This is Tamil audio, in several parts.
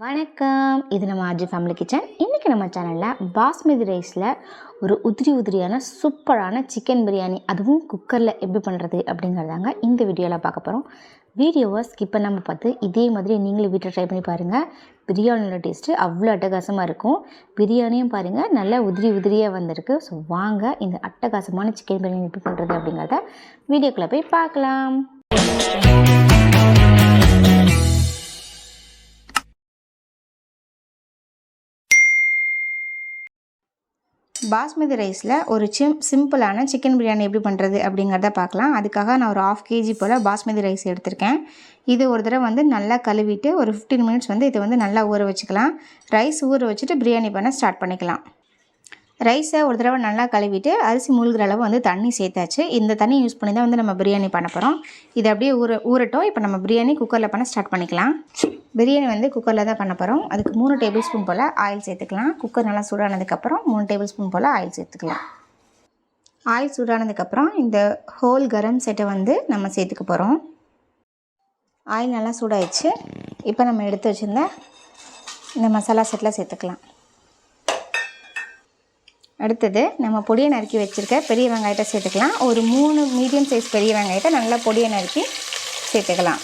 வணக்கம். இது நம்ம ஆர்ஜி ஃபேமிலி கிச்சன் இன்றைக்கி நம்ம சேனலில் பாஸ்மதி ரைஸில் ஒரு உதிரி உதிரியான சூப்பரான சிக்கன் பிரியாணி. அதுவும் குக்கரில் எப்படி பண்ணுறது அப்படிங்கிறதாங்க இந்த வீடியோவில் பார்க்க போகிறோம் வீடியோவை ஸ்கிப் பண்ணாமல் பார்த்து இதே மாதிரி நீங்களும் வீட்டில் ட்ரை பண்ணி பாருங்கள் பிரியாணியோட டேஸ்ட்டு அவ்வளோ அட்டகாசமாக இருக்கும். பிரியாணியும் பாருங்கள் நல்லா உதிரி உதிரியாக வந்திருக்கு. ஸோ வாங்க இந்த அட்டகாசமான சிக்கன் பிரியாணி எப்படி பண்ணுறது அப்படிங்கிறத வீடியோக்குள்ளே போய் பார்க்கலாம். பாஸ்மதி ரைஸில் ஒரு சிம் சிம்பிளான சிக்கன் பிரியாணி எப்படி பண்ணுறது அப்படிங்கிறத பார்க்கலாம். அதுக்காக நான் ஒரு ஆஃப் கேஜி போல் பாஸ்மதி ரைஸ் எடுத்திருக்கேன். இது ஒரு தடவை வந்து நல்லா கழுவிட்டு ஒரு ஃபிஃப்டீன் மினிட்ஸ் வந்து இதை வந்து நல்லா ஊற வச்சுக்கலாம். ரைஸ் ஊற வச்சுட்டு பிரியாணி பண்ண ஸ்டார்ட் பண்ணிக்கலாம். ரைஸை ஒரு தடவை நல்லா கழுவிட்டு அரிசி மூழ்கிற அளவு வந்து தண்ணி சேர்த்தாச்சு. இந்த தண்ணி யூஸ் பண்ணி தான் வந்து நம்ம பிரியாணி பண்ண போகிறோம் இது அப்படியே ஊற ஊறட்டும். இப்போ நம்ம பிரியாணி குக்கரில் பண்ண ஸ்டார்ட் பண்ணிக்கலாம். பிரியாணி வந்து குக்கரில் தான் பண்ண போகிறோம் அதுக்கு மூணு டேபிள் ஸ்பூன் போல் ஆயில் சேர்த்துக்கலாம். குக்கர் நல்லா சூடானதுக்கப்புறம் மூணு டேபிள் ஸ்பூன் போல் ஆயில் சேர்த்துக்கலாம். ஆயில் சூடானதுக்கப்புறம் இந்த ஹோல் கரம் செட்டை வந்து நம்ம சேர்த்துக்க போகிறோம் ஆயில் நல்லா சூடாயிடுச்சு. இப்போ நம்ம எடுத்து வச்சுருந்த இந்த மசாலா செட்டில் சேர்த்துக்கலாம். அடுத்தது நம்ம பொடியை நறுக்கி வச்சுருக்க பெரிய வெங்காயத்தை சேர்த்துக்கலாம். ஒரு மூணு மீடியம் சைஸ் பெரிய வெங்காயத்தை நல்லா பொடியை நறுக்கி சேர்த்துக்கலாம்.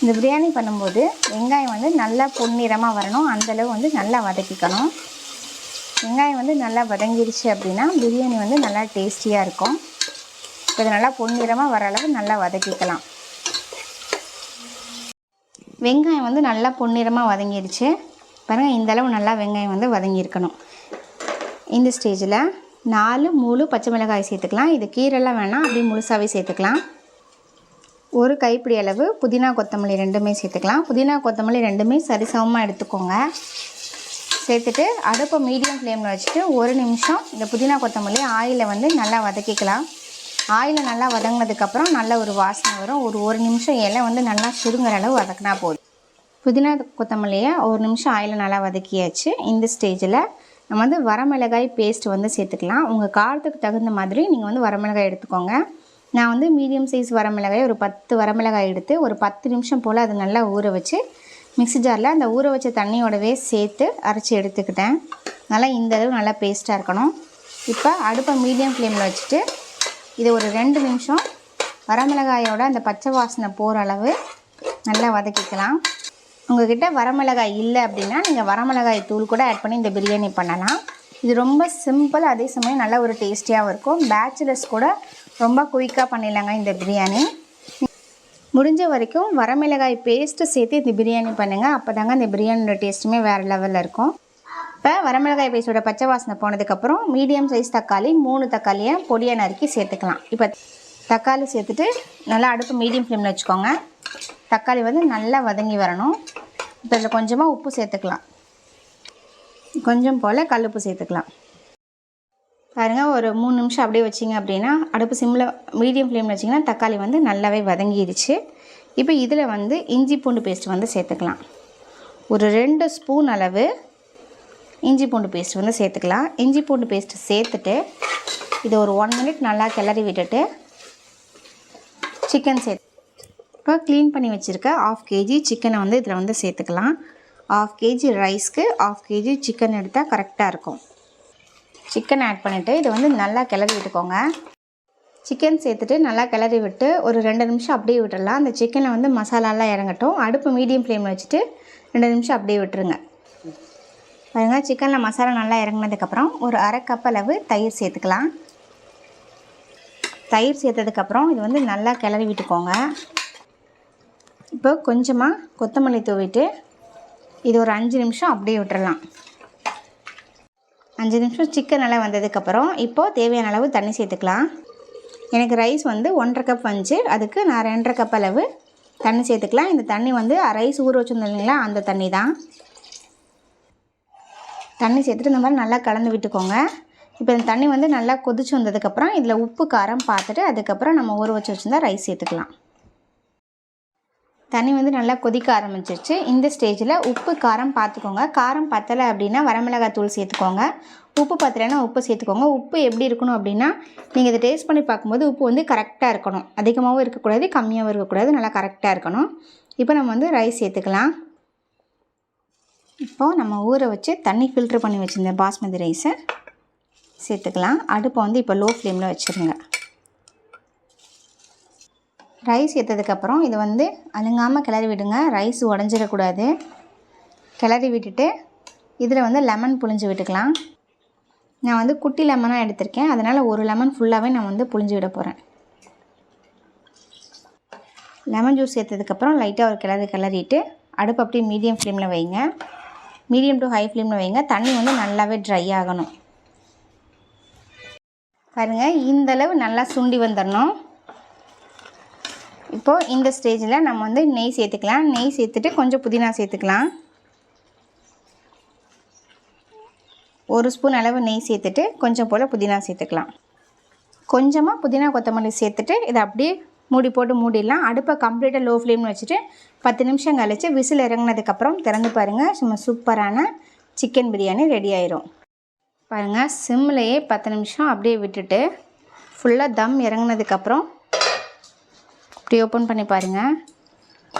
இந்த பிரியாணி பண்ணும்போது வெங்காயம் வந்து நல்லா பொன்னிறமாக வரணும். அந்தளவு வந்து நல்லா வதக்கிக்கணும். வெங்காயம் வந்து நல்லா வதங்கிருச்சு அப்படின்னா பிரியாணி வந்து நல்லா டேஸ்டியாக இருக்கும். இப்போ இது நல்லா பொன்னிறமாக வர அளவு நல்லா வதக்கிக்கலாம். வெங்காயம் வந்து நல்லா பொன்னிறமாக வதங்கிடுச்சு பாருங்கள் இந்த அளவு நல்லா வெங்காயம் வந்து வதங்கியிருக்கணும். இந்த ஸ்டேஜில் நாலு மூணு பச்சை மிளகாய் சேர்த்துக்கலாம். இது கீரைலாம் வேணாம் அப்படியே முழுசாகவே சேர்த்துக்கலாம். ஒரு கைப்பிடி அளவு புதினா கொத்தமல்லி ரெண்டுமே சேர்த்துக்கலாம். புதினா கொத்தமல்லி ரெண்டுமே சரிசமமாக எடுத்துக்கோங்க. சேர்த்துட்டு அடுப்பை மீடியம் ஃப்ளேமில் வச்சுட்டு ஒரு நிமிஷம் இந்த புதினா கொத்தமல்லி ஆயிலை வந்து நல்லா வதக்கிக்கலாம். ஆயிலை நல்லா வதங்கினதுக்கப்புறம் நல்ல ஒரு வாசனை வரும். ஒரு ஒரு நிமிஷம் இலை வந்து நல்லா சுருங்குற அளவு வதக்கினா போதும். புதினா கொத்தமல்லியை ஒரு நிமிஷம் ஆயிலை நல்லா வதக்கியாச்சு. இந்த ஸ்டேஜில் நம்ம வந்து வரமிளகாய் பேஸ்ட் வந்து சேர்த்துக்கலாம். உங்கள் காரத்துக்கு தகுந்த மாதிரி நீங்கள் வந்து வரமிளகாய் எடுத்துக்கோங்க. நான் வந்து மீடியம் சைஸ் வரமிளகாய் ஒரு பத்து வரமிளகாய் எடுத்து ஒரு பத்து நிமிஷம் போல் அது நல்லா ஊற வச்சு மிக்ஸி ஜாரில் அந்த ஊற வச்ச தண்ணியோடவே சேர்த்து அரைச்சி எடுத்துக்கிட்டேன். நல்லா இந்த அளவு நல்லா பேஸ்ட்டாக இருக்கணும். இப்போ அடுப்பை மீடியம் ஃப்ளேமில் வச்சுட்டு இது ஒரு ரெண்டு நிமிஷம் வரமிளகாயோட அந்த பச்சை வாசனை போகிற அளவு நல்லா வதக்கிக்கலாம். உங்கள்கிட்ட வரமிளகாய் இல்லை அப்படின்னா நீங்கள் வரமிளகாய் தூள் கூட ஆட் பண்ணி இந்த பிரியாணி பண்ணலாம். இது ரொம்ப சிம்பிள் அதே சமயம் நல்ல ஒரு டேஸ்டியாகவும் இருக்கும். பேச்சுலர்ஸ் கூட ரொம்ப குயிக்காக பண்ணிடலாங்க இந்த பிரியாணி. முடிஞ்ச வரைக்கும் வரமிளகாய் பேஸ்ட்டு சேர்த்து இந்த பிரியாணி பண்ணுங்கள் அப்போ தாங்க இந்த பிரியாணியோட டேஸ்ட்டுமே வேறு லெவலில் இருக்கும். இப்போ வரமிளகாய் பேஸ்ட்டோட பச்சை வாசனை போனதுக்கப்புறம் மீடியம் சைஸ் தக்காளி மூணு தக்காளியை பொடியை நறுக்கி சேர்த்துக்கலாம். இப்போ தக்காளி சேர்த்துட்டு நல்லா அடுப்பு மீடியம் ஃப்ளேமில் வச்சுக்கோங்க. தக்காளி வந்து நல்லா வதங்கி வரணும். இப்போ இதில் கொஞ்சமாக உப்பு சேர்த்துக்கலாம். கொஞ்சம் போல் கல்லுப்பு சேர்த்துக்கலாம். பாருங்கள் ஒரு மூணு நிமிஷம் அப்படியே வச்சிங்க அப்படின்னா அடுப்பு சிம்மில் மீடியம் ஃப்ளேமில் வச்சிங்கன்னா தக்காளி வந்து நல்லாவே வதங்கிடுச்சு. இப்போ இதில் வந்து இஞ்சி பூண்டு பேஸ்ட் வந்து சேர்த்துக்கலாம். ஒரு ரெண்டு ஸ்பூன் அளவு இஞ்சி பூண்டு பேஸ்ட் வந்து சேர்த்துக்கலாம். இஞ்சி பூண்டு பேஸ்ட்டு சேர்த்துட்டு இது ஒரு ஒன் மினிட் நல்லா கிளறி விட்டுட்டு சிக்கன் சேர்த்து இப்போ க்ளீன் பண்ணி வச்சுருக்க ஆஃப் கேஜி சிக்கனை வந்து இதில் வந்து சேர்த்துக்கலாம். ஆஃப் கேஜி ரைஸ்க்கு ஆஃப் கேஜி சிக்கன் எடுத்தால் கரெக்டாக இருக்கும். சிக்கன் ஆட் பண்ணிவிட்டு இதை வந்து நல்லா கிளறி விட்டுக்கோங்க. சிக்கன் சேர்த்துட்டு நல்லா கிளறி விட்டு ஒரு ரெண்டு நிமிஷம் அப்படியே விட்டுடலாம் அந்த சிக்கனை வந்து மசாலாலாம் இறங்கட்டும். அடுப்பு மீடியம் ஃப்ளேமில் வச்சுட்டு ரெண்டு நிமிஷம் அப்படியே விட்டுருங்க. பாருங்கள் சிக்கனில் மசாலா நல்லா இறங்கினதுக்கப்புறம் ஒரு அரை கப் அளவு தயிர் சேர்த்துக்கலாம். தயிர் சேர்த்ததுக்கப்புறம் இது வந்து நல்லா கிளறி விட்டுக்கோங்க. இப்போ கொஞ்சமாக கொத்தமல்லி தூவிட்டு இது ஒரு அஞ்சு நிமிஷம் அப்படியே விட்டுறலாம். அஞ்சு நிமிஷம் சிக்கன் நல்லா வந்ததுக்கப்புறம் இப்போது தேவையான அளவு தண்ணி சேர்த்துக்கலாம். எனக்கு ரைஸ் வந்து ஒன்றரை கப் வந்துச்சு. அதுக்கு நான் ரெண்டரை கப் அளவு தண்ணி சேர்த்துக்கலாம். இந்த தண்ணி வந்து ரைஸ் ஊற வச்சுருந்தோம் இல்லைங்களா? அந்த தண்ணி தான் தண்ணி சேர்த்துட்டு இந்த மாதிரி நல்லா கலந்து விட்டுக்கோங்க. இப்போ இந்த தண்ணி வந்து நல்லா கொதிச்சு வந்ததுக்கப்புறம் இதில் உப்பு காரம் பார்த்துட்டு அதுக்கப்புறம் நம்ம ஊற வச்சு வச்சுருந்தா ரைஸ் சேர்த்துக்கலாம். தண்ணி வந்து நல்லா கொதிக்க ஆரம்பிச்சிருச்சு. இந்த ஸ்டேஜில் உப்பு காரம் பார்த்துக்கோங்க. காரம் பத்தலை அப்படின்னா வரமிளகாய் தூள் சேர்த்துக்கோங்க. உப்பு பத்தலைன்னா உப்பு சேர்த்துக்கோங்க. உப்பு எப்படி இருக்கணும் அப்படின்னா நீங்கள் இதை டேஸ்ட் பண்ணி பார்க்கும்போது உப்பு வந்து கரெக்டாக இருக்கணும். அதிகமாகவும் இருக்கக்கூடாது கம்மியாகவும் இருக்கக்கூடாது நல்லா கரெக்டாக இருக்கணும். இப்போ நம்ம வந்து ரைஸ் சேர்த்துக்கலாம். இப்போது நம்ம ஊற வச்சு தண்ணி ஃபில்ட்ரு பண்ணி வச்சுருந்த பாஸ்மதி ரைஸை சேர்த்துக்கலாம். அடுப்பை வந்து இப்போ லோ ஃப்ளேமில் வச்சுருங்க ரைஸ் ஏற்றதுக்கப்புறம் இதை வந்து அழுங்காமல் கிளறி விடுங்க. ரைஸ் உடஞ்சிடக்கூடாது கிளறி விட்டுட்டு இதில் வந்து லெமன் புழிஞ்சு விட்டுக்கலாம். நான் வந்து குட்டி லெமனாக எடுத்திருக்கேன். அதனால் ஒரு லெமன் ஃபுல்லாகவே நான் வந்து புழிஞ்சு விட போகிறேன் லெமன் ஜூஸ் சேர்த்ததுக்கப்புறம் லைட்டாக ஒரு கிளறி கிளறிட்டு அடுப்பு அப்படியே மீடியம் ஃப்ளேமில் வைங்க. மீடியம் டு ஹை ஃப்ளேமில் வைங்க. தண்ணி வந்து நல்லாவே ட்ரை ஆகணும். பாருங்கள் இந்தளவு நல்லா சுண்டி வந்துடணும் இப்போது இந்த ஸ்டேஜில் நம்ம வந்து நெய் சேர்த்துக்கலாம். நெய் சேர்த்துட்டு கொஞ்சம் புதினா சேர்த்துக்கலாம். ஒரு ஸ்பூன் அளவு நெய் சேர்த்துட்டு கொஞ்சம் போல் புதினா சேர்த்துக்கலாம். கொஞ்சமாக புதினா கொத்தமல்லி சேர்த்துட்டு இதை அப்படியே மூடி போட்டு மூடிடலாம். அடுப்பை கம்ப்ளீட்டாக லோ ஃப்ளேம்னு வச்சுட்டு பத்து நிமிஷம் கழித்து விசில் இறங்கினதுக்கப்புறம் திறந்து பாருங்கள் சும்மா சூப்பரான சிக்கன் பிரியாணி ரெடி ஆயிரும். பாருங்கள் சிம்லையே பத்து நிமிஷம் அப்படியே விட்டுட்டு ஃபுல்லாக தம் இறங்கினதுக்கப்புறம் இப்படி ஓப்பன் பண்ணி பாருங்கள்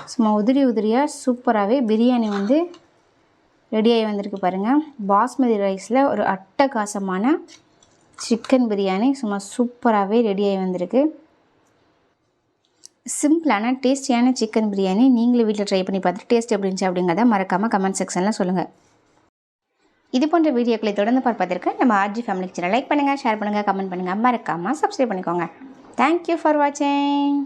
சும்மா உதிரி உதிரியாக சூப்பராகவே பிரியாணி வந்து ரெடியாகி வந்திருக்கு பாருங்கள் பாஸ்மதி ரைஸில் ஒரு அட்டகாசமான சிக்கன் பிரியாணி சும்மா சூப்பராகவே ரெடியாகி வந்திருக்கு. சிம்பிளான டேஸ்டியான சிக்கன் பிரியாணி நீங்களும் வீட்டில் ட்ரை பண்ணி பார்த்துட்டு டேஸ்ட் எப்படி இருந்துச்சு அப்படிங்கிறத மறக்காமல் கமெண்ட் செக்ஷனில் சொல்லுங்கள் இது போன்ற வீடியோக்களை தொடர்ந்து பார்ப்பதற்கு நம்ம ஆர்ஜி ஃபேமிலி சேனல் லைக் பண்ணுங்கள் ஷேர் பண்ணுங்கள் கமெண்ட் பண்ணுங்கள் மறக்காமல் சப்ஸ்கிரைப் பண்ணிக்கோங்க. தேங்க்யூ ஃபார் வாட்சிங்